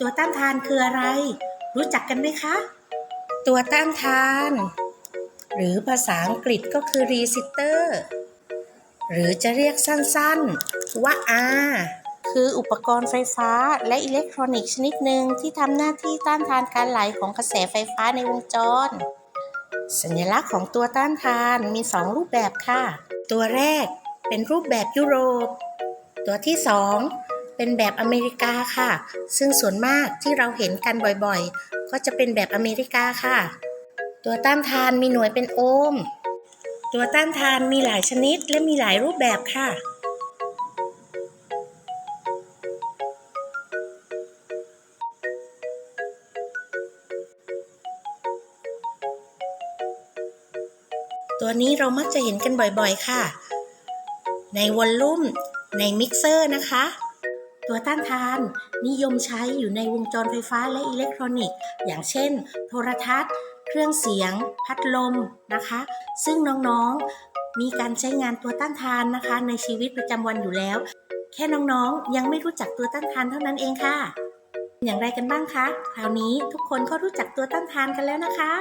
ตัวต้านทานคืออะไร รู้จักกันไหมคะ ตัวต้านทาน หรือภาษาอังกฤษก็คือ resistor หรือจะเรียกสั้นๆ ว่า R คืออุปกรณ์ไฟฟ้าและอิเล็กทรอนิกส์ชนิดหนึ่งที่ทำหน้าที่ต้านทานการไหลของกระแสไฟฟ้าในวงจร สัญลักษณ์ของตัวต้านทานมี 2 รูปแบบค่ะ ตัวแรกเป็นรูปแบบยุโรป ตัวที่ 2 เป็นแบบอเมริกาค่ะ ซึ่งส่วนมากที่เราเห็นกันบ่อยๆ ก็จะเป็นแบบอเมริกาค่ะ ตัวต้านทานมีหน่วยเป็นโอห์ม ตัวต้านทานมีหลายชนิดและมีหลายรูปแบบค่ะตัวนี้เรามักจะเห็นกันบ่อยๆ ค่ะ ในวอลลุ่ม ในมิกเซอร์นะคะ ตัวต้านทาน นิยมใช้อยู่ในวงจรไฟฟ้าและอิเล็กทรอนิกส์ อย่างเช่น โทรทัศน์ เครื่องเสียง พัดลมนะคะ ซึ่งน้องๆมีการใช้งานตัวต้านทานนะคะ ในชีวิตประจำวันอยู่แล้ว แค่น้องๆ ยังไม่รู้จักตัวต้านทานเท่านั้นเองค่ะ อย่างไรกันบ้างคะ คราวนี้ทุกคนก็รู้จักตัวต้านทานกันแล้วนะคะ